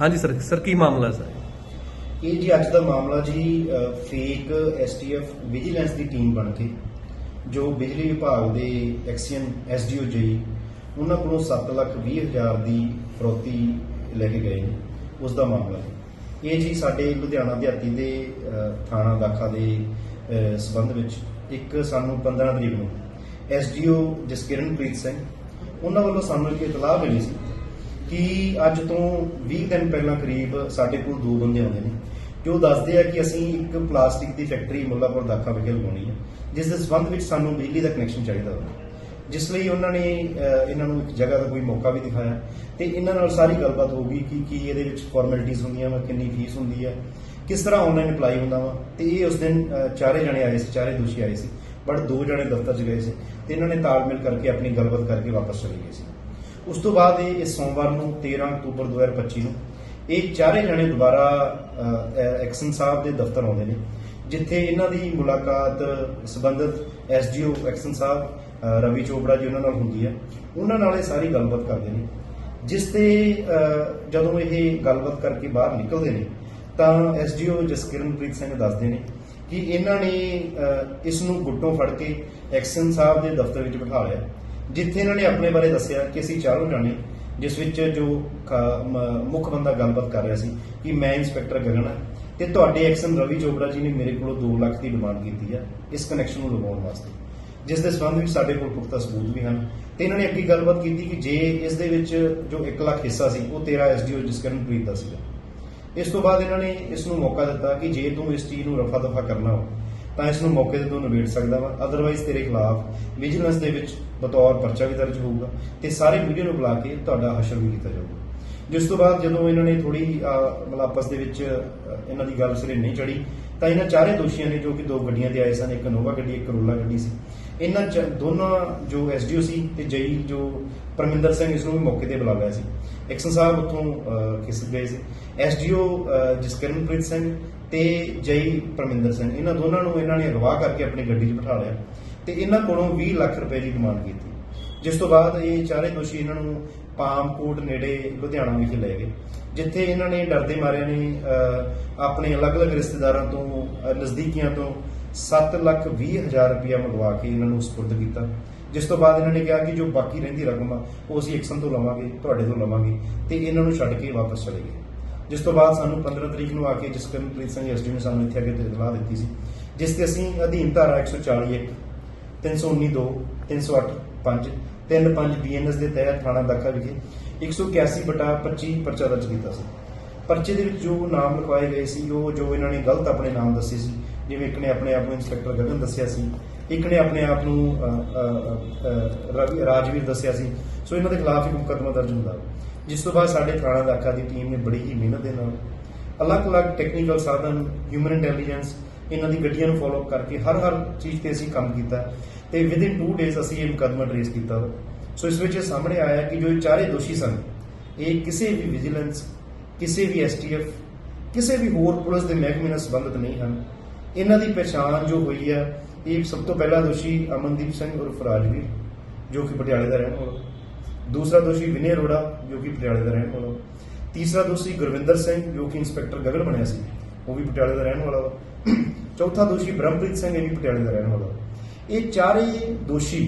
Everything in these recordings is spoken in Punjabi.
ਹਾਂਜੀ ਸਰ ਸਰ ਕੀ ਮਾਮਲਾ ਸਰ? ਇਹ ਜੀ ਅੱਜ ਦਾ ਮਾਮਲਾ ਜੀ ਫੇਕ ਐਸਟੀਐਫ ਵਿਜੀਲੈਂਸ ਦੀ ਟੀਮ ਬਣ ਕੇ, ਜੋ ਬਿਜਲੀ ਵਿਭਾਗ ਦੇ ਐਕਸੀਅਨ ਐਸਡੀਓ ਜੀ ਉਹਨਾਂ ਕੋਲੋਂ 7 ਲੱਖ 20 ਹਜ਼ਾਰ ਦੀ ਫਰੋਤੀ ਲੈ ਕੇ ਗਏ ਨੇ, ਉਸ ਦਾ ਮਾਮਲਾ ਹੈ ਇਹ ਜੀ ਸਾਡੇ ਲੁਧਿਆਣਾ ਦਿਹਾਤੀ ਦੇ ਥਾਣਾ ਦਾਖਾ ਦੇ ਸਬੰਧ ਵਿੱਚ ਇੱਕ ਸਾਨੂੰ 15 ਤਰੀਕ ਨੂੰ ਐਸਡੀਓ ਜਸਕਿਰਨਪ੍ਰੀਤ ਸਿੰਘ, ਉਹਨਾਂ ਵੱਲੋਂ ਸਾਨੂੰ ਇੱਕ ਇਤਲਾਹ ਮਿਲੀ ਸੀ ਕਿ ਅੱਜ ਤੋਂ 20 ਦਿਨ ਪਹਿਲਾਂ ਕਰੀਬ ਸਾਡੇ ਕੋਲ ਦੋ ਬੰਦੇ ਆਉਂਦੇ ਨੇ, ਜੋ ਦੱਸਦੇ ਆ ਕਿ ਅਸੀਂ ਇੱਕ ਪਲਾਸਟਿਕ ਦੀ ਫੈਕਟਰੀ ਮੁੱਲਾਪੁਰ ਦਾਖਾ ਵਿਖੇ ਲਗਾਉਣੀ ਹੈ, ਜਿਸ ਦੇ ਸੰਬੰਧ ਵਿੱਚ ਸਾਨੂੰ ਬਿਜਲੀ ਦਾ ਕਨੈਕਸ਼ਨ ਚਾਹੀਦਾ ਹੋਵੇ ਜਿਸ ਲਈ ਉਹਨਾਂ ਨੇ ਇਹਨਾਂ ਨੂੰ ਇੱਕ ਜਗ੍ਹਾ ਦਾ ਕੋਈ ਮੌਕਾ ਵੀ ਦਿਖਾਇਆ ਤੇ ਇਹਨਾਂ ਨਾਲ ਸਾਰੀ ਗੱਲਬਾਤ ਹੋ ਗਈ ਕਿ ਕੀ ਇਹਦੇ ਵਿੱਚ ਫਾਰਮੈਲਿਟੀਆਂ ਹੁੰਦੀਆਂ ਵਾ, ਕਿੰਨੀ ਫੀਸ ਹੁੰਦੀ ਹੈ ਕਿਸ ਤਰ੍ਹਾਂ ਆਨਲਾਈਨ ਅਪਲਾਈ ਹੁੰਦਾ ਵਾ? ਤੇ ਇਹ ਉਸ ਦਿਨ ਚਾਰੇ ਜਣੇ ਆਏ ਸੀ, ਚਾਰੇ ਦੋਸ਼ੀ ਆਏ ਸੀ, ਬਟ ਦੋ ਜਣੇ ਦਫ਼ਤਰ 'ਚ ਗਏ ਸੀ ਤੇ ਇਹਨਾਂ ਨੇ ਤਾਲਮੇਲ ਕਰਕੇ ਆਪਣੀ ਗੱਲਬਾਤ ਕਰਕੇ ਵਾਪਸ ਚਲੇ ਗਏ ਸੀ। ਉਸ ਤੋਂ ਬਾਅਦ ਇਹ ਇਸ ਸੋਮਵਾਰ ਨੂੰ 13 ਅਕਤੂਬਰ 2025 ਨੂੰ ਇਹ ਚਾਰੇ ਜਣੇ ਦੁਬਾਰਾ ਐਕਸ਼ਨ ਸਾਹਿਬ ਦੇ ਦਫ਼ਤਰ ਆਉਂਦੇ ਨੇ, ਜਿੱਥੇ ਇਹਨਾਂ ਦੀ ਮੁਲਾਕਾਤ ਸੰਬੰਧਿਤ ਐਸਡੀਓ ਐਕਸ਼ਨ ਸਾਹਿਬ ਰਵੀ ਚੋਪੜਾ ਜੀ ਉਹਨਾਂ ਨਾਲ ਹੁੰਦੀ ਹੈ, ਉਹਨਾਂ ਨਾਲ ਇਹ ਸਾਰੀ ਗੱਲਬਾਤ ਕਰਦੇ ਨੇ, ਜਿਸ ਤੇ ਜਦੋਂ ਇਹ ਗੱਲਬਾਤ ਕਰਕੇ ਬਾਹਰ ਨਿਕਲਦੇ ਨੇ ਤਾਂ ਐਸਡੀਓ ਜਸਕਿਰਨਪ੍ਰੀਤ ਸਿੰਘ ਦੱਸਦੇ ਨੇ ਕਿ ਇਹਨਾਂ ਨੇ ਇਸ ਨੂੰ ਗੁੱਟੋਂ ਫੜ ਕੇ ਐਕਸ਼ਨ ਸਾਹਿਬ ਦੇ ਦਫ਼ਤਰ ਵਿੱਚ ਬਿਠਾ ਲਿਆ, ਜਿੱਥੇ ਇਹਨਾਂ ਨੇ ਆਪਣੇ ਬਾਰੇ ਦੱਸਿਆ ਕਿ ਅਸੀਂ ਚਾਰੋਂ ਜਾਣੇ, ਜਿਸ ਵਿੱਚ ਜੋ ਮੁੱਖ ਬੰਦਾ ਗੱਲਬਾਤ ਕਰ ਰਿਹਾ ਸੀ, ਕਿ ਮੈਂ ਇੰਸਪੈਕਟਰ ਗਗਨ ਹਾਂ ਤੇ ਤੁਹਾਡੇ ਐਕਸ਼ਨ ਰਵੀ ਚੋਪੜਾ ਜੀ ਨੇ ਮੇਰੇ ਕੋਲੋਂ 2 ਲੱਖ ਦੀ ਡਿਮਾਂਡ ਕੀਤੀ ਹੈ ਇਸ ਕਨੈਕਸ਼ਨ ਨੂੰ ਲਗਾਉਣ ਵਾਸਤੇ, ਜਿਸ ਦੇ ਸੰਬੰਧ ਵਿੱਚ ਸਾਡੇ ਕੋਲ ਪੁਖਤਾ ਸਬੂਤ ਵੀ ਹਨ ਤੇ ਇਹਨਾਂ ਨੇ ਅੱਗੇ ਗੱਲਬਾਤ ਕੀਤੀ ਕਿ ਜੇ ਇਸ ਦੇ ਵਿੱਚ ਜੋ 1 ਲੱਖ ਹਿੱਸਾ ਸੀ ਉਹ ਤੇਰਾ ਐਸਡੀਓ ਜਸਕਰਨਪ੍ਰੀਤ ਦਾ ਸੀਗਾ। ਇਸ ਤੋਂ ਬਾਅਦ ਇਹਨਾਂ ਨੇ ਇਸ ਨੂੰ ਮੌਕਾ ਦਿੱਤਾ ਕਿ ਜੇ ਤੂੰ ਇਸ ਚੀਜ਼ ਨੂੰ ਰਫਾ ਦਫਾ ਕਰਨਾ ਹੋ ਤਾਂ ਇਸ ਨੂੰ ਮੌਕੇ ਤੇ ਤੂੰ ਨਿਬੇੜ ਸਕਦਾ ਵਾ। ਅਦਰਵਾਈਜ਼ ਤੇਰੇ ਖਿਲਾਫ ਵਿਜੀਲੈਂਸ ਦੇ ਵਿੱਚ ਬਤੌਰ ਪਰਚਾ ਵੀ ਦਰਜ ਹੋਊਗਾ ਤੇ ਸਾਰੇ ਮੀਡੀਆ ਨੂੰ ਬੁਲਾ ਕੇ ਤੁਹਾਡਾ ਹਸ਼ਰ ਵੀ ਕੀਤਾ ਜਾਊਗਾ। ਜਿਸ ਤੋਂ ਬਾਅਦ ਜਦੋਂ ਇਹਨਾਂ ਨੇ ਥੋੜੀ ਮਤਲਬ ਆਪਸ ਦੇ ਵਿੱਚ ਇਹਨਾਂ ਦੀ ਗੱਲ ਸਿਰੇ ਨਹੀਂ ਚੜੀ ਤਾਂ ਇਹਨਾਂ ਚਾਰੇ ਦੋਸ਼ੀਆਂ ਨੇ ਜੋ ਕਿ ਦੋ ਗੱਡੀਆਂ ਤੇ ਆਏ ਸਨ, ਇੱਕ ਨੋਵਾ ਗੱਡੀ, ਇੱਕ ਕਰੋਲਾ ਗੱਡੀ ਸੀ। ਇਹਨਾਂ ਚ- ਦੋਨਾਂ ਜੋ ਐਸਡੀਓ ਸੀ ਤੇ ਜਈ ਜੋ ਪਰਮਿੰਦਰ ਸਿੰਘ ਇਸ ਨੂੰ ਵੀ ਮੌਕੇ ਤੇ ਬੁਲਾ ਲਿਆ ਸੀ। ਐਕਸ਼ਨ ਸਾਹਿਬ ਉੱਥੋਂ ਅਹ, ਗਏ ਸੀ। ਐਸਡੀਓ ਜਸਕਰਨਪ੍ਰੀਤ ਸਿੰਘ ਤੇ ਜਈ ਪਰਮਿੰਦਰ ਸਿੰਘ ਇਹਨਾਂ ਦੋਨਾਂ ਨੂੰ ਇਹਨਾਂ ਨੇ ਅਗਵਾ ਕਰਕੇ ਆਪਣੀ ਗੱਡੀ 'ਚ ਬਿਠਾ ਲਿਆ ਤੇ ਇਹਨਾਂ ਕੋਲੋਂ 20 ਲੱਖ ਰੁਪਏ ਦੀ ਡਿਮਾਂਡ ਕੀਤੀ। ਜਿਸ ਤੋਂ ਬਾਅਦ ਇਹ ਚਾਰੇ ਦੋਸ਼ੀ ਇਹਨਾਂ ਨੂੰ ਪਾਮਕੋਟ ਨੇੜੇ ਲੁਧਿਆਣਾ ਵਿਖੇ ਲੈ ਗਏ ਜਿੱਥੇ ਇਹਨਾਂ ਨੇ ਡਰਦੇ ਮਾਰਿਆਂ ਨੇ ਆਪਣੇ ਅਲੱਗ-ਅਲੱਗ ਰਿਸ਼ਤੇਦਾਰਾਂ ਤੋਂ ਨਜ਼ਦੀਕੀਆਂ ਤੋਂ 7 ਲੱਖ 20 ਹਜ਼ਾਰ ਰੁਪਇਆ ਮੰਗਵਾ ਕੇ ਇਹਨਾਂ ਨੂੰ ਸਪੁਰਦ ਕੀਤਾ। ਜਿਸ ਤੋਂ ਬਾਅਦ ਇਹਨਾਂ ਨੇ ਕਿਹਾ ਕਿ ਜੋ ਬਾਕੀ ਰਹਿੰਦੀ ਰਕਮ ਆ, ਉਹ ਅਸੀਂ ਐਕਸ਼ਨ ਤੋਂ ਲਵਾਂਗੇ, ਤੁਹਾਡੇ ਤੋਂ ਲਵਾਂਗੇ ਤੇ ਇਹਨਾਂ ਨੂੰ ਛੱਡ ਕੇ ਵਾਪਸ ਚਲੇ ਗਏ। ਜਿਸ ਤੋਂ ਬਾਅਦ ਸਾਨੂੰ 15 ਤਰੀਕ ਨੂੰ ਆ ਕੇ ਜਸਕਰਨਪ੍ਰੀਤ ਸਿੰਘ ਐਸਡੀ ਨੇ ਸਾਨੂੰ ਇੱਥੇ ਆ ਕੇ ਇਤਲਾਹ ਦਿੱਤੀ ਸੀ, ਜਿਸ ਤੇ ਅਸੀਂ ਅਧੀਨ ਧਾਰਾ 140 1 319 2 308 5 35 ਬੀਐਨਐਸ ਦੇ ਤਹਿਤ ਥਾਣਾ ਦਾਖਾ ਵਿਖੇ 181 ਬਟਾ 25 ਪਰਚਾ ਦਰਜ ਕੀਤਾ ਸੀ। ਪਰਚੇ ਦੇ ਵਿੱਚ ਜੋ ਨਾਮ ਲਿਖਵਾਏ ਗਏ ਸੀ, ਉਹ ਜੋ ਇਹਨਾਂ ਨੇ ਗਲਤ ਆਪਣੇ ਨਾਮ ਦੱਸੇ ਸੀ, ਜਿਵੇਂ ਇੱਕ ਨੇ ਆਪਣੇ ਆਪ ਨੂੰ ਇੰਸਪੈਕਟਰ ਗਗਨ ਦੱਸਿਆ ਸੀ, ਇੱਕ ਨੇ ਆਪਣੇ ਆਪ ਨੂੰ ਰਵੀ, ਰਾਜਵੀਰ ਦੱਸਿਆ ਸੀ, ਸੋ ਇਹਨਾਂ ਦੇ ਖਿਲਾਫ ਇੱਕ ਮੁਕੱਦਮਾ ਦਰਜ ਹੁੰਦਾ। ਜਿਸ ਤੋਂ ਬਾਅਦ ਸਾਡੇ ਥਾਣਾ ਦਾਖਾ ਦੀ ਟੀਮ ਨੇ ਬੜੀ ਹੀ ਮਿਹਨਤ ਦੇ ਨਾਲ ਅਲੱਗ-ਅਲੱਗ ਟੈਕਨੀਕਲ ਸਾਧਨ ਹਿਊਮਨ ਇੰਟੈਲੀਜੈਂਸ ਇਹਨਾਂ ਦੀ ਗੱਡੀਆਂ ਨੂੰ ਫਾਲੋ ਕਰਕੇ ਹਰ ਹਰ ਚੀਜ਼ ਤੇ ਅਸੀਂ ਕੰਮ ਕੀਤਾ ਤੇ ਵਿਦਿਨ 2 ਡੇਜ਼ ਅਸੀਂ ਇਹ ਮੁਕੱਦਮਾ ਟ੍ਰੇਸ ਕੀਤਾ। ਸੋ ਇਸ ਵਿੱਚ ਇਹ ਸਾਹਮਣੇ ਆਇਆ ਕਿ ਜੋ ਇਹ ਚਾਰੇ ਦੋਸ਼ੀ ਸਨ, ਇਹ ਕਿਸੇ ਵੀ ਵਿਜੀਲੈਂਸ ਕਿਸੇ ਵੀ ਐਸਟੀਐਫ ਕਿਸੇ ਵੀ ਹੋਰ ਪੁਲਿਸ ਦੇ ਮਹਿਕਮੇ ਨਾਲ ਸੰਬੰਧਿਤ ਨਹੀਂ ਹਨ। ਇਹਨਾਂ ਦੀ ਪਛਾਣ ਜੋ ਹੋਈ ਹੈ, ਇਹ ਸਭ ਤੋਂ ਪਹਿਲਾ ਦੋਸ਼ੀ ਅਮਨਦੀਪ ਸਿੰਘ ਉਰਫ ਰਾਜਵੀਰ, ਜੋ ਕਿ ਪਟਿਆਲੇ ਦਾ ਰਹਿਣ ਵਾਲਾ ਦੂਸਰਾ ਦੋਸ਼ੀ ਵਿਨੇ ਅਰੋੜਾ, ਜੋ ਕਿ ਪਟਿਆਲੇ ਦਾ ਰਹਿਣ ਵਾਲਾ ਤੀਸਰਾ ਦੋਸ਼ੀ ਗੁਰਵਿੰਦਰ ਸਿੰਘ, ਜੋ ਕਿ ਇੰਸਪੈਕਟਰ ਗਗਨ ਬਣਿਆ ਸੀ, ਉਹ ਵੀ ਪਟਿਆਲੇ ਦਾ ਰਹਿਣ ਵਾਲਾ ਵਾ ਚੌਥਾ ਦੋਸ਼ੀ ਬ੍ਰਹਮਪ੍ਰੀਤ ਸਿੰਘ, ਇਹ ਵੀ ਪਟਿਆਲੇ ਦਾ ਰਹਿਣ ਵਾਲਾ ਇਹ ਚਾਰੇ ਦੋਸ਼ੀ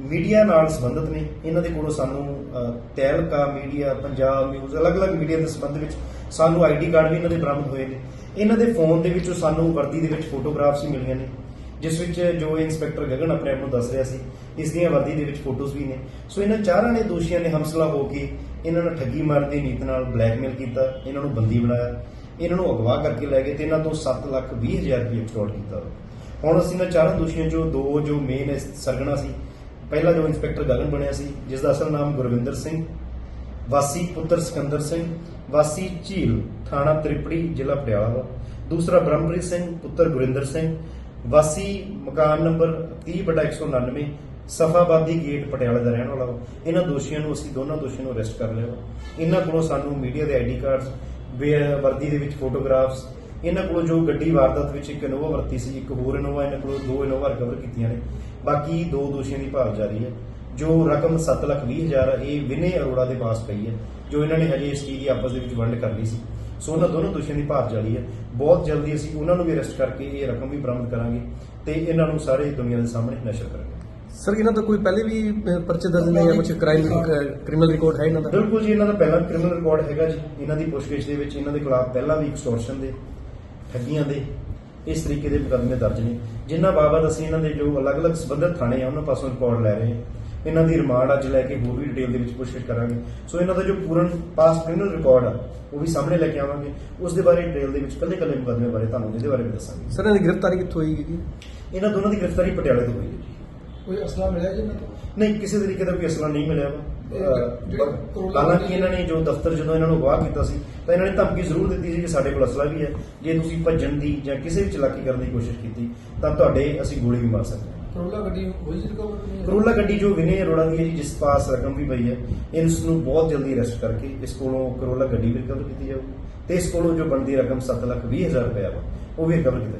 ਮੀਡੀਆ ਨਾਲ ਸੰਬੰਧਿਤ ਨੇ। ਇਹਨਾਂ ਦੇ ਕੋਲੋਂ ਸਾਨੂੰ ਅਹ, ਤਹਿਲਕਾ ਮੀਡੀਆ ਪੰਜਾਬ ਨਿਊਜ਼ ਅਲੱਗ-ਅਲੱਗ ਮੀਡੀਆ ਦੇ ਸੰਬੰਧ ਵਿੱਚ ਸਾਨੂੰ ਆਈਡੀ ਕਾਰਡ ਵੀ ਇਹਨਾਂ ਦੇ ਬਰਾਮਦ ਹੋਏ ਨੇ। ਇਹਨਾਂ ਦੇ ਫੋਨ ਦੇ ਵਿੱਚੋਂ ਸਾਨੂੰ ਵਰਦੀ ਦੇ ਵਿੱਚ ਫੋਟੋਗ੍ਰਾਫਸ ਵੀ ਮਿਲੀਆਂ ਨੇ ਜਿਸ ਵਿੱਚ ਜੋ ਇੰਸਪੈਕਟਰ ਗਗਨ ਆਪਣੇ ਆਪ ਨੂੰ ਦੱਸ ਰਿਹਾ ਸੀ ਇਸ ਦੀਆਂ ਵਰਦੀ ਦੇ ਵਿੱਚ ਫੋਟੋਜ਼ ਵੀ ਨੇ। ਸੋ ਇਹਨਾਂ ਚਾਰਾਂ ਨੇ ਦੋਸ਼ੀਆਂ ਨੇ ਹਮਸਲਾ ਹੋ ਕੇ ਇਹਨਾਂ ਨੂੰ ਠੱਗੀ ਮਾਰਨ ਦੀ ਨੀਤ ਨਾਲ ਬਲੈਕਮੇਲ ਕੀਤਾ ਇਹਨਾਂ ਨੂੰ ਬੰਦੀ ਬਣਾਇਆ ਇਹਨਾਂ ਨੂੰ ਅਗਵਾ ਕਰਕੇ ਲੈ ਗਏ ਤੇ ਇਹਨਾਂ ਤੋਂ 7 ਲੱਖ 20 ਹਜ਼ਾਰ ਰੁਪਏ ਐਕਸਟੋਰਟ ਕੀਤਾ। ਹੁਣ ਅਸੀਂ ਇਹਨਾਂ ਚਾਰਾਂ ਦੋਸ਼ੀਆਂ ਚੋਂ ਦੋ ਜੋ ਮੇਨ ਸਰਗਣਾ ਸੀ ਪਹਿਲਾ ਜੋ ਇੰਸਪੈਕਟਰ ਗਗਨ ਬਣਿਆ ਸੀ, ਜਿਸ ਦਾ ਅਸਲ ਨਾਮ ਗੁਰਵਿੰਦਰ ਸਿੰਘ, ਵਾਸੀ ਪੁੱਤਰ ਸਿਕੰਦਰ ਸਿੰਘ, ਵਾਸੀ ਝੀਲ ਥਾਣਾ ਤ੍ਰਿਪੜੀ, ਜ਼ਿਲ੍ਹਾ ਪਟਿਆਲਾ। ਵਾ ਦੂਸਰਾ ਬ੍ਰਹਮਪ੍ਰੀਤ ਸਿੰਘ, ਪੁੱਤਰ ਗੁਰਿੰਦਰ ਸਿੰਘ, ਵਾਸੀ ਮਕਾਨ ਨੰਬਰ 30/199 ਸਫਾਬਾਦੀ ਗੇਟ ਪਟਿਆਲਾ ਦਾ ਰਹਿਣ ਵਾਲਾ ਵਾ ਇਹਨਾਂ ਦੋਸ਼ੀਆਂ ਨੂੰ ਅਸੀਂ ਦੋਨਾਂ ਦੋਸ਼ੀਆਂ ਨੂੰ ਅਰੈਸਟ ਕਰ ਲਿਆ। ਵਾ ਇਹਨਾਂ ਕੋਲੋਂ ਸਾਨੂੰ ਮੀਡੀਆ ਦੇ ਆਈਡੀ ਕਾਰਡਸ, ਬੇ- ਵਰਦੀ ਦੇ ਵਿੱਚ ਫੋਟੋਗ੍ਰਾਫਸ ਇਹਨਾਂ ਕੋਲੋਂ ਜੋ ਗੱਡੀ ਵਾਰਦਾਤ ਵਿੱਚ ਇੱਕ ਇਨੋਵਾ ਵਰਤੀ ਸੀ ਇੱਕ ਹੋਰ ਇਨੋਵਾ ਇਹਨਾਂ ਕੋਲੋਂ ਦੋ ਇਨੋਵਾ ਰਿਕਵਰ ਕੀਤੀਆਂ ਨੇ। ਬਾਕੀ ਦੋ ਦੋਸ਼ੀਆਂ ਦੀ ਭਾਲ ਜਾਰੀ ਹੈ। ਜੋ ਰਕਮ 7,20,000 ਹੈ ਇਹ ਵਿਨੇ ਅਰੋੜਾ ਦੇ ਪਾਸ ਪਈ ਹੈ ਜੋ ਇਹਨਾਂ ਨੇ ਹਜੇ ਇਸ ਚੀਜ਼ ਦੀ ਆਪਸ ਦੇ ਵਿੱਚ ਵੰਡ ਕਰ ਲਈ ਸੀ। ਸੋ ਉਹਨਾਂ ਦੋਨੋਂ ਦੋਸ਼ੀਆਂ ਦੀ ਭਾਲ ਜਾਰੀ ਹੈ। ਬਹੁਤ ਜਲਦੀ ਅਸੀਂ ਉਹਨਾਂ ਨੂੰ ਵੀ ਅਰੈਸਟ ਕਰਕੇ ਇਹ ਰਕਮ ਵੀ ਬਰਾਮਦ ਕਰਾਂਗੇ ਤੇ ਇਹਨਾਂ ਨੂੰ ਸਾਰੇ ਦੁਨੀਆ ਦੇ ਸਾਹਮਣੇ ਨਸ਼ਰ ਕਰਾਂਗੇ। ਸਰ ਇਹਨਾਂ ਦਾ ਕੋਈ ਪਹਿਲੇ ਵੀ ਪਰਚੇ ਦਰਜ ਨੇ ਜਾਂ ਕੁਝ ਕ੍ਰਾਈਮ ਕ੍ਰਿਮੀਨਲ ਰਿਕਾਰਡ ਹੈ ਇਹਨਾਂ ਦਾ? ਬਿਲਕੁਲ ਜੀ ਇਹਨਾਂ ਦਾ ਪਹਿਲਾ ਕ੍ਰਿਮੀਨਲ ਰਿਕਾਰਡ ਹੈਗਾ ਜੀ। ਇਹਨਾਂ ਦੀ ਪੁੱਛਗਿੱਛ ਦੇ ਵਿੱਚ ਇਹਨਾਂ ਦੇ ਖਿਲਾਫ ਪਹਿਲਾਂ ਵੀ ਐਕਸਟੋਰਸ਼ਨ ਦੇ ਠੱਗੀਆਂ ਦੇ। ਇਸ ਤਰੀਕੇ ਦੇ ਮੁਕੱਦਮੇ ਦਰਜ ਨੇ ਜਿਨ੍ਹਾਂ ਬਾਬਤ ਅਸੀਂ ਇਹਨਾਂ ਦੇ ਜੋ ਅਲੱਗ-ਅਲੱਗ ਸੰਬੰਧਿਤ ਥਾਣੇ ਆ ਉਹਨਾਂ ਪਾਸੋਂ ਰਿਕਾਰਡ ਲੈ ਰਹੇ ਹਾਂ। ਇਹਨਾਂ ਦੀ ਰਿਮਾਂਡ ਅੱਜ ਲੈ ਕੇ ਹੋਰ ਵੀ ਡਿਟੇਲ ਦੇ ਵਿੱਚ ਪੁੱਛਗਿੱਛ ਕਰਾਂਗੇ। ਸੋ ਇਹਨਾਂ ਦਾ ਜੋ ਪੂਰਨ ਪਾਸ ਕ੍ਰਿਮੀਨਲ ਰਿਕਾਰਡ ਆ ਉਹ ਵੀ ਸਾਹਮਣੇ ਲੈ ਕੇ ਆਵਾਂਗੇ। ਉਸ ਦੇ ਬਾਰੇ ਡਿਟੇਲ ਦੇ ਵਿੱਚ ਕੱਲੇ-ਕੱਲੇ ਮੁਕੱਦਮੇ ਬਾਰੇ ਤੁਹਾਨੂੰ ਇਹਦੇ ਬਾਰੇ ਵੀ ਦੱਸਾਂਗੇ। ਸਰ ਇਹਨਾਂ ਦੀ ਗ੍ਰਿਫਤਾਰੀ ਕਿੱਥੋਂ ਹੋਈ ਜੀ ਇਹਨਾਂ ਦੋਨਾਂ ਦੀ ਗ੍ਰਿਫਤਾਰੀ ਪਟਿਆਲੇ ਤੋਂ ਹੋਈ ਹੈ ਜੀ। ਕੋਈ ਅਸਲਾ ਮਿਲਿਆ ਜੀ ਇਹਨਾਂ ਤੋਂ? ਨਹੀਂ ਕਿਸੇ ਤਰੀਕੇ ਦਾ ਕੋਈ ਅਸਲਾ ਨਹੀਂ ਮਿਲਿਆ। ਹਾਲਾਂਕਿ ਇਹਨਾਂ ਨੇ ਜੋ ਦਫ਼ਤਰ ਜਦੋਂ ਇਹਨਾਂ ਨੂੰ ਅਗਵਾਹ ਕੀਤਾ ਸੀ ਤਾਂ ਇਹਨਾਂ ਨੇ ਧਮਕੀ ਜ਼ਰੂਰ ਦਿੱਤੀ ਸੀ ਕਿ ਸਾਡੇ ਕੋਲ ਅਸਲਾ ਵੀ ਹੈ। ਜੇ ਤੁਸੀਂ ਭੱਜਣ ਦੀ ਜਾਂ ਕਿਸੇ ਵੀ ਚਲਾਕੀ ਕਰਨ ਦੀ ਕੋਸ਼ਿਸ਼ ਕੀਤੀ ਤਾਂ ਤੁਹਾਡੇ ਅਸੀਂ ਗੋਲੀ ਵੀ ਮਾਰ ਸਕਦੇ ਹਾਂ। ਕਰੋਲਾ ਗੱਡੀ ਹੋਈ ਸੀ ਰਿਕਵਰ ਕਰੋਲਾ ਗੱਡੀ ਜੋ ਵਿਨੇ ਅਰੋੜਾ ਦੀ ਹੈ ਜੀ ਜਿਸ ਪਾਸ ਰਕਮ ਵੀ ਪਈ ਹੈ ਇਸ ਨੂੰ ਬਹੁਤ ਜਲਦੀ ਅਰੈਸਟ ਕਰਕੇ ਇਸ ਕੋਲੋਂ ਕਰੋਲਾ ਗੱਡੀ ਵੀ ਰਿਕਵਰ ਕੀਤੀ ਜਾਊਗੀ ਤੇ ਇਸ ਕੋਲੋਂ ਜੋ ਬਣਦੀ ਰਕਮ 7 ਲੱਖ 20 ਹਜ਼ਾਰ ਰੁਪਏ ਵਾ ਉਹ ਵੀ ਰਿਕਵਰ ਕੀਤਾ